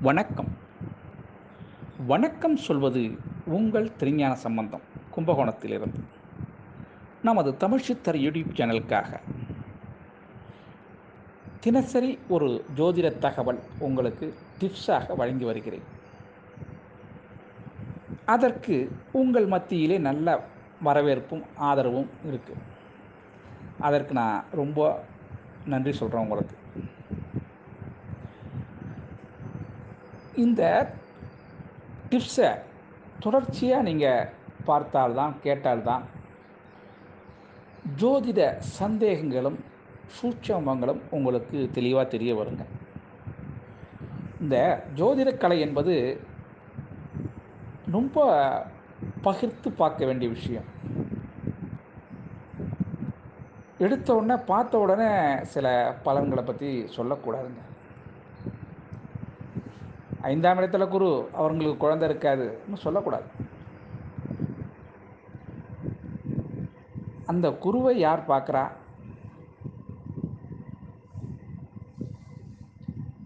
வணக்கம். வணக்கம் சொல்வது உங்கள் திருஞான சம்பந்தம் கும்பகோணத்திலிருந்து. நமது தமிழ் சித்தர் யூடியூப் சேனலுக்காக. தினசரி ஒரு ஜோதிட தகவல் உங்களுக்கு டிப்ஸாக வழங்கி வருகிறேன். அதற்கு உங்கள் மத்தியிலே நல்ல வரவேற்பும் ஆதரவும் இருக்குது அதற்கு நான் ரொம்ப நன்றி சொல்கிறேன் உங்களுக்கு. இந்த டிப்ஸை தொடர்ச்சியாக நீங்கள் பார்த்தால்தான் கேட்டால்தான் ஜோதிட சந்தேகங்களும் சூட்சமங்களும் உங்களுக்கு தெளிவாக தெரிய வருங்க. இந்த ஜோதிட கலை என்பது ரொம்ப பகிர்ந்து பார்க்க வேண்டிய விஷயம். எடுத்த உடனே பார்த்த உடனே சில பலன்களை பற்றி சொல்லக்கூடாதுங்க. ஐந்தாம் இடத்துல குரு அவங்களுக்கு குழந்தை இருக்காதுன்னு சொல்லக்கூடாது. அந்த குருவை யார் பார்க்குறா?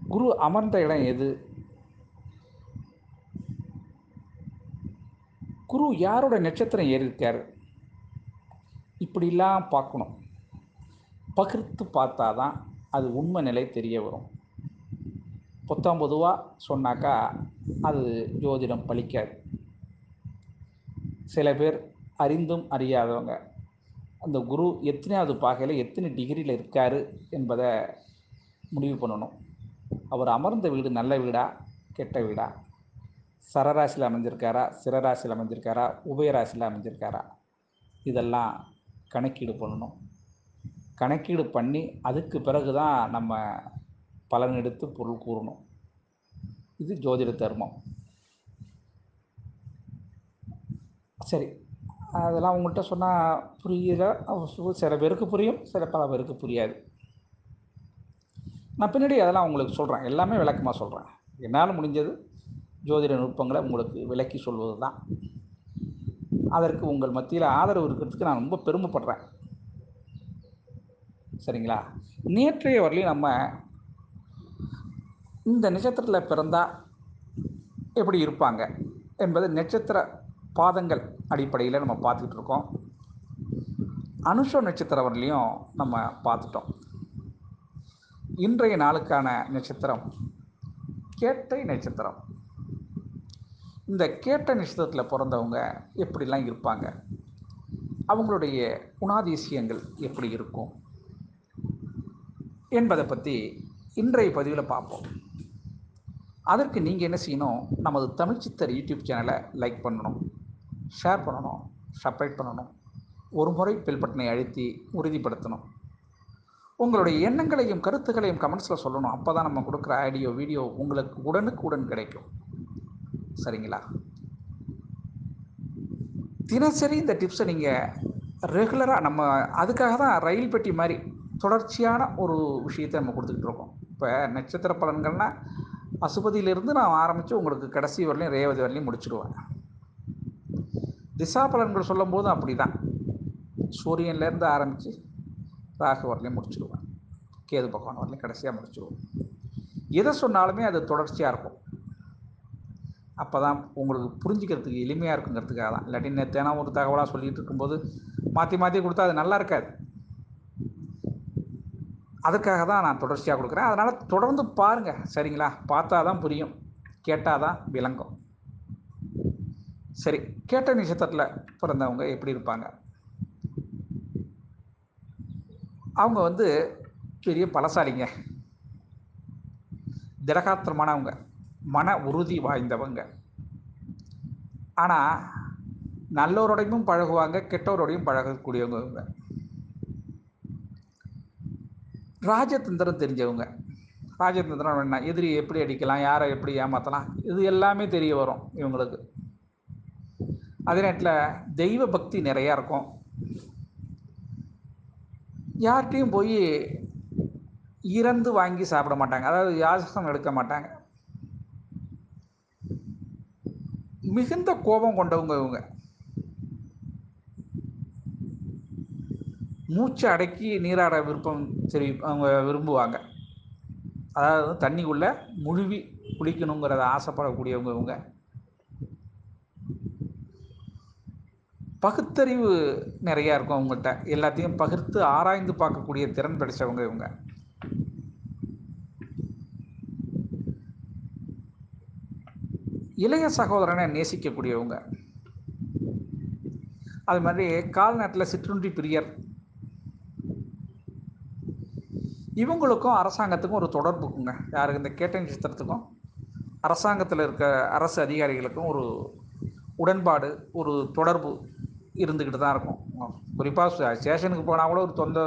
குரு அமர்ந்த இடம் எது? குரு யாரோட நட்சத்திரம் ஏறி இப்படிலாம் பார்க்கணும். பகிர்த்து பார்த்தா தான் அது உண்மை நிலை தெரிய வரும். புத்தம் பொதுவாக சொன்னாக்கா அது ஜோதிடம் பழிக்காது. சில பேர் அறிந்தும் அறியாதவங்க. அந்த குரு எத்தனையாவது பாகையில் எத்தனை டிகிரியில் இருக்கார் என்பதை முடிவு பண்ணணும். அவர் அமர்ந்த வீடு நல்ல வீடா கெட்ட வீடா? சரராசியில் அமைஞ்சிருக்காரா சிறராசியில் அமைஞ்சிருக்காரா உபயராசியில் அமைஞ்சிருக்காரா? இதெல்லாம் கணக்கீடு பண்ணணும். கணக்கீடு பண்ணி அதுக்கு பிறகு தான் நம்ம பலன் எடுத்து பொருள் கூறணும். இது ஜோதிட தர்மம். சரி. அதெல்லாம் உங்கள்கிட்ட சொன்னால் புரியல சில பேருக்கு புரியும் சில பல பேருக்கு புரியாது. நான் பின்னாடி அதெல்லாம் உங்களுக்கு சொல்கிறேன் எல்லாமே விளக்கமாக சொல்கிறேன் என்னால் முடிஞ்சது ஜோதிட நுட்பங்களை உங்களுக்கு விளக்கி சொல்வது தான் அதற்கு உங்கள் மத்தியில் ஆதரவு இருக்கிறதுக்கு நான் ரொம்ப பெருமைப்படுறேன். சரிங்களா? நேற்றைய வரலையும் நம்ம இந்த நட்சத்திரத்தில் பிறந்தால் எப்படி இருப்பாங்க என்பது நட்சத்திர பாதங்கள் அடிப்படையில் நம்ம பார்த்துக்கிட்டு இருக்கோம். அனுஷ நட்சத்திரம் வரலையும் நம்ம பார்த்துட்டோம். இன்றைய நாளுக்கான நட்சத்திரம் கேட்டை நட்சத்திரம். இந்த கேட்ட நட்சத்திரத்தில் பிறந்தவங்க எப்படிலாம் இருப்பாங்க? அவங்களுடைய குணாதிசயங்கள் எப்படி இருக்கும்? என்பதை பற்றி இன்றைய பதிவில் பார்ப்போம். அதற்கு நீங்கள் என்ன செய்யணும்? நமது தமிழ் சித்தர் யூடியூப் சேனலை லைக் பண்ணணும். ஷேர் பண்ணணும். சப்ரைட் பண்ணணும். ஒரு முறை பெல் பட்டனை அழுத்தி உறுதிப்படுத்தணும். உங்களுடைய எண்ணங்களையும் கருத்துக்களையும் கமெண்ட்ஸில் சொல்லணும். அப்போ தான் நம்ம கொடுக்குற ஆடியோ வீடியோ உங்களுக்கு உடனுக்கு உடன் கிடைக்கும். சரிங்களா? தினசரி இந்த டிப்ஸை நீங்கள் ரெகுலராக நம்ம அதுக்காக தான் ரயில் பெட்டி மாதிரி தொடர்ச்சியான ஒரு விஷயத்தை நம்ம கொடுத்துக்கிட்டு இருக்கோம். இப்போ நட்சத்திர பலன்கள்னால் பசுபதியிலிருந்து நான் ஆரம்பித்து உங்களுக்கு கடைசி வரலையும் ரேவதி வரலையும் முடிச்சுடுவேன். திசா பலன்கள் சொல்லும்போது அப்படி தான் சூரியன்லேருந்து ஆரம்பித்து ராகு வரலையும் முடிச்சுடுவேன். கேது பகவான் வரலையும் கடைசியாக முடிச்சுடுவோம் எதை சொன்னாலுமே அது தொடர்ச்சியாக இருக்கும். அப்போ தான் உங்களுக்கு புரிஞ்சிக்கிறதுக்கு எளிமையாக இருக்குங்கிறதுக்காக தான் இல்லாட்டி நேற்று ஒரு தகவலாக சொல்லிகிட்டு இருக்கும்போது மாற்றி மாற்றி கொடுத்தா அது நல்லா இருக்காது. அதுக்காக தான் நான் தொடர்ச்சியாக கொடுக்குறேன். அதனால் தொடர்ந்து பாருங்கள் சரிங்களா? பார்த்தா தான் புரியும். கேட்டால் தான் விளங்கும். சரி கேட்ட நட்சத்திரத்தில் பிறந்தவங்க எப்படி இருப்பாங்க? அவங்க வந்து பெரிய பலசாலிங்க. திடகாத்திரமானவங்க. மன உறுதி வாய்ந்தவங்க. ஆனால் நல்லோரோடையும் பழகுவாங்க கெட்டோரோடையும் பழகக்கூடியவங்க இவங்க ராஜதந்திரம் தெரிஞ்சவங்க. ராஜதந்திரம் என்ன? எதிரி எப்படி அடிக்கலாம்? யாரை எப்படி ஏமாற்றலாம் இது எல்லாமே தெரிய வரும் இவங்களுக்கு. அதே நேரத்தில் தெய்வ பக்தி நிறையா இருக்கும். யார்கிட்டையும் போய் இறந்து வாங்கி சாப்பிட மாட்டாங்க. அதாவது யாசகம் எடுக்க மாட்டாங்க. மிகுந்த கோபம் கொண்டவங்க இவங்க. மூச்சு அடக்கி நீராட விருப்பம் சரி அவங்க விரும்புவாங்க. அதாவது தண்ணிக்குள்ளே முழுவி குளிக்கணுங்கிறத ஆசைப்படக்கூடியவங்க இவங்க. பகுத்தறிவு நிறையா இருக்கும் அவங்கள்ட்ட. எல்லாத்தையும் பகிர்த்து ஆராய்ந்து பார்க்கக்கூடிய திறன் படித்தவங்க இவங்க. இளைய சகோதரனை நேசிக்கக்கூடியவங்க. அது மாதிரி கால்நாட்டில் சிற்றுண்டி பிரியர் இவங்களுக்கும் அரசாங்கத்துக்கும் ஒரு தொடர்பு இருக்குங்க யாருக்கு இந்த கேட்ட நட்சத்திரத்துக்கும் அரசாங்கத்தில் இருக்க அரசு அதிகாரிகளுக்கும் ஒரு உடன்பாடு ஒரு தொடர்பு இருந்துக்கிட்டு தான் இருக்கும். குறிப்பாக ஸ்டேஷனுக்கு போனால் கூட ஒரு தொந்த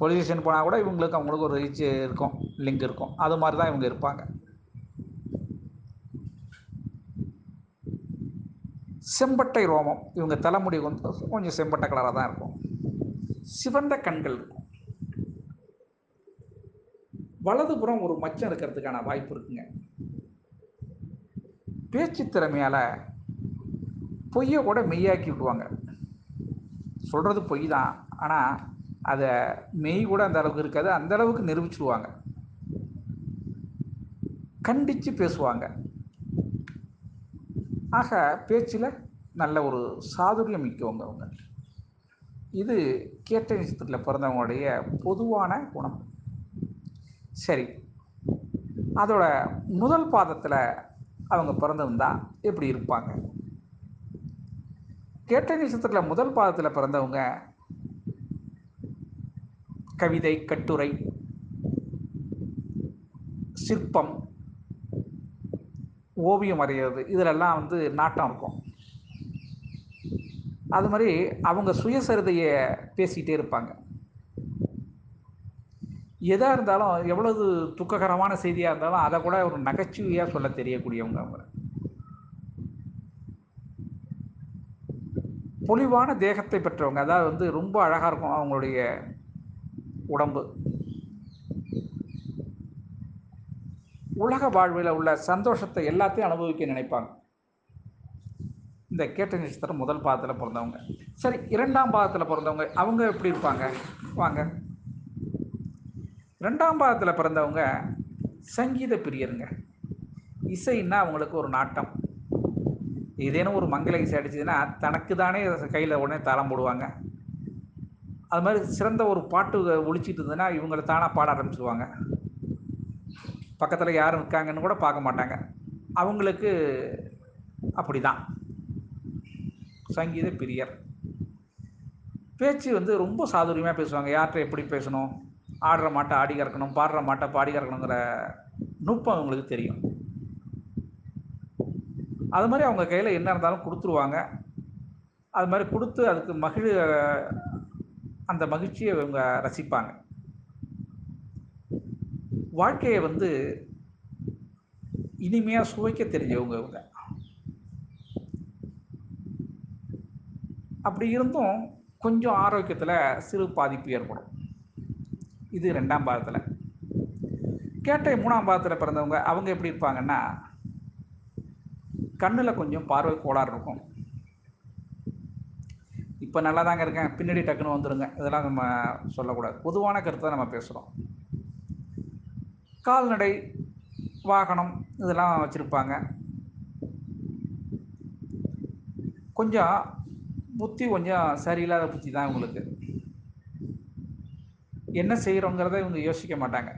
போலீஸ் ஸ்டேஷன் போனால் கூட இவங்களுக்கு அவங்களுக்கு ஒரு ரீச் இருக்கும் லிங்க் இருக்கும். அது மாதிரி தான் இவங்க இருப்பாங்க. செம்பட்டை ரோமம் இவங்க தலைமுடி வந்து கொஞ்சம் செம்பட்டை கலராக தான் இருக்கும். சிவந்த கண்கள் இருக்கும். வலதுபுறம் ஒரு மச்சம் இருக்கிறதுக்கான வாய்ப்பு இருக்குங்க. பேச்சு திறமையால் பொய்யை கூட மெய்யாக்கி விடுவாங்க. சொல்கிறது பொய் தான். ஆனால் அதை மெய் கூட அந்த அளவுக்கு இருக்காது. அந்த அளவுக்கு நிரூபிச்சுடுவாங்க கண்டித்து பேசுவாங்க. ஆக பேச்சில் நல்ல ஒரு சாதுரியம் மிக்கவங்க அவங்க. இது கேட்ட நட்சத்திரத்தில் பிறந்தவங்களுடைய பொதுவான குணம். சரி. அதோட முதல் பாதத்தில் அவங்க பிறந்திருந்தா எப்படி இருப்பாங்க? கேட்ட நட்சத்திரத்தில் முதல் பாதத்தில் பிறந்தவங்க கவிதை கட்டுரை சிற்பம் ஓவியம் வரைகிறது இதிலெல்லாம் வந்து நாட்டம் இருக்கும். அது மாதிரி அவங்க சுயசரிதையை பேசிக்கிட்டே இருப்பாங்க. எதாக இருந்தாலும் எவ்வளவு துக்ககரமான செய்தியாக இருந்தாலும் அதை கூட ஒரு நகைச்சுவையாக சொல்ல தெரியக்கூடியவங்க அவங்க. பொலிவான தேகத்தை பெற்றவங்க. அதாவது வந்து ரொம்ப அழகாக இருக்கும் அவங்களுடைய உடம்பு. உலக வாழ்வில் உள்ள சந்தோஷத்தை எல்லாத்தையும் அனுபவிக்க நினைப்பாங்க. இந்த கேட்ட நட்சத்திரம் முதல் பாதத்தில் பிறந்தவங்க. சரி இரண்டாம் பாதத்தில் பிறந்தவங்க அவங்க எப்படி இருப்பாங்க? வாங்க. ரெண்டாம் பாதத்தில் பிறந்தவங்க சங்கீத பிரியருங்க. இசைன்னா அவங்களுக்கு ஒரு நாட்டம். ஏதேனும் ஒரு மங்கள இசை அடிச்சதுன்னா தனக்கு தானே கையில் உடனே தாளம் போடுவாங்க. அது மாதிரி சிறந்த ஒரு பாட்டு ஒழிச்சிட்டு இருந்ததுன்னா இவங்களை தானாக பாட ஆரம்பிச்சிருவாங்க. பக்கத்தில் யாரும் இருக்காங்கன்னு கூட பார்க்க மாட்டாங்க. அவங்களுக்கு அப்படி தான் சங்கீத பிரியர். பேச்சு வந்து ரொம்ப சாதுரியமாக பேசுவாங்க. யார்கிட்ட எப்படி பேசணும்? ஆடுற மாட்டை ஆடி கறக்கணும் பாடுற மாட்டை பாடி கறக்கணுங்கிற நுட்பம் அவங்களுக்கு தெரியும். அது மாதிரி அவங்க கையில் என்ன இருந்தாலும் கொடுத்துருவாங்க. அது மாதிரி கொடுத்து அதுக்கு மகிழ அந்த மகிழ்ச்சியை இவங்க ரசிப்பாங்க. வாழ்க்கையை வந்து இனிமையாக சுவைக்க தெரிஞ்சவங்க இவங்க. அப்படி இருந்தும் கொஞ்சம் ஆரோக்கியத்தில் சிறு பாதிப்பு ஏற்படும். இது ரெண்டாம் பாதத்தில். கேட்டை மூணாம் பாதத்தில் பிறந்தவங்க அவங்க எப்படி இருப்பாங்கன்னா கண்ணில் கொஞ்சம் பார்வை கோளாறு இருக்கும். இப்போ நல்லா தாங்க இருக்கேன். பின்னாடி டக்குன்னு வந்துடுங்க இதெல்லாம் நம்ம சொல்லக்கூடாது. பொதுவான கருத்தை நம்ம பேசுகிறோம் கால்நடை வாகனம் இதெல்லாம் வச்சுருப்பாங்க. கொஞ்சம் புத்தி கொஞ்சம் சரியில்லாத புத்தி தான் உங்களுக்கு என்ன செய்கிறோங்கிறத இவங்க யோசிக்க மாட்டாங்க.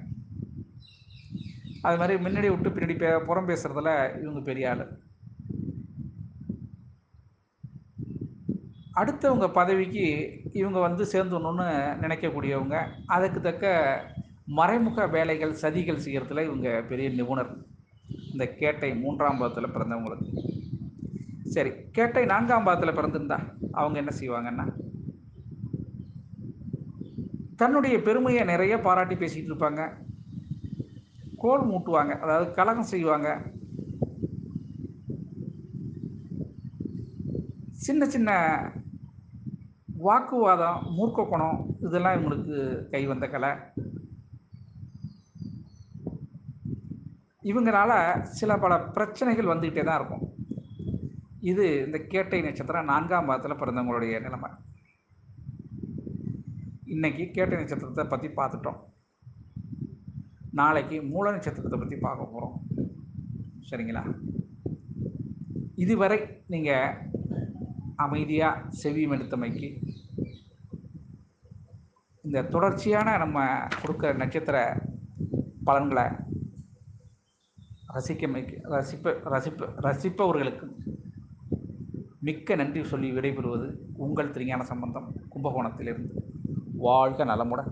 அது மாதிரி முன்னாடி விட்டு பின்னாடி பே புறம் பேசுகிறதுல இவங்க பெரிய ஆள். அடுத்தவங்க பதவிக்கு இவங்க வந்து சேர்ந்துடணும்னு நினைக்கக்கூடியவங்க அதுக்கு தக்க மறைமுக வேலைகள் சதிகள் செய்கிறதுல இவங்க பெரிய நிபுணர். இந்த கேட்டை மூன்றாம் பாதத்தில் பிறந்தவங்களுக்கு. சரி கேட்டை நான்காம் பாதத்தில் பிறந்திருந்தா அவங்க என்ன செய்வாங்கன்னா தன்னுடைய பெருமையை நிறைய பாராட்டி பேசிகிட்டு இருப்பாங்க. கோல் மூட்டுவாங்க. அதாவது கலகம் செய்வாங்க. சின்ன சின்ன வாக்குவாதம் மூர்க்க குணம் இதெல்லாம் இவங்களுக்கு கை வந்த கலை. இவங்களால சில பல பிரச்சனைகள் வந்துக்கிட்டே தான் இருக்கும். இது இந்த கேட்டை நட்சத்திரம் நான்காம் பாதத்தில் பிறந்தவங்களுடைய நிலைமை. இன்னைக்கு கேட்ட நட்சத்திரத்தை பற்றி பார்த்துட்டோம். நாளைக்கு மூல நட்சத்திரத்தை பற்றி பார்க்க போகிறோம் சரிங்களா? இதுவரை நீங்கள் அமைதியாக செவியும் எடுத்தமைக்கு இந்த தொடர்ச்சியான நம்ம கொடுக்குற நட்சத்திர பலன்களை ரசிக்கமைக்கு ரசிப்ப ரசிப்ப ரசிப்பவர்களுக்கு மிக்க நன்றி சொல்லி விடைபெறுவது உங்கள் திருஞான சம்பந்தம் கும்பகோணத்திலிருந்து. வாழ்க நலமுடன்.